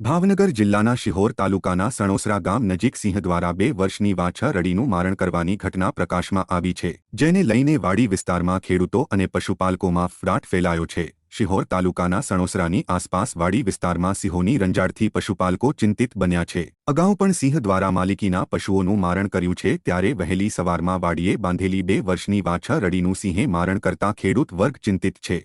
ભાવનગર જિલ્લાના શિહોર તાલુકાના સણોસરા ગામ નજીક સિંહ દ્વારા બે વર્ષની વાછા રડીનું મારણ કરવાની ઘટના પ્રકાશમાં આવી છે, જેને લઈને વાડી વિસ્તારમાં ખેડૂતો અને પશુપાલકોમાં ફ્રાટ ફેલાયો છે. શિહોર તાલુકાના સણોસરાની આસપાસ વાડી વિસ્તારમાં સિંહોની રંજાડથી પશુપાલકો ચિંતિત બન્યા છે. અગાઉ પણ સિંહ દ્વારા માલિકીના પશુઓનું મારણ કર્યું છે, ત્યારે વહેલી સવારમાં વાડીએ બાંધેલી બે વર્ષની વાછા રડીનું સિંહે મારણ કરતા ખેડૂત વર્ગ ચિંતિત છે.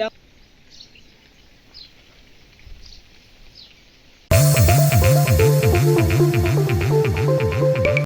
આપ-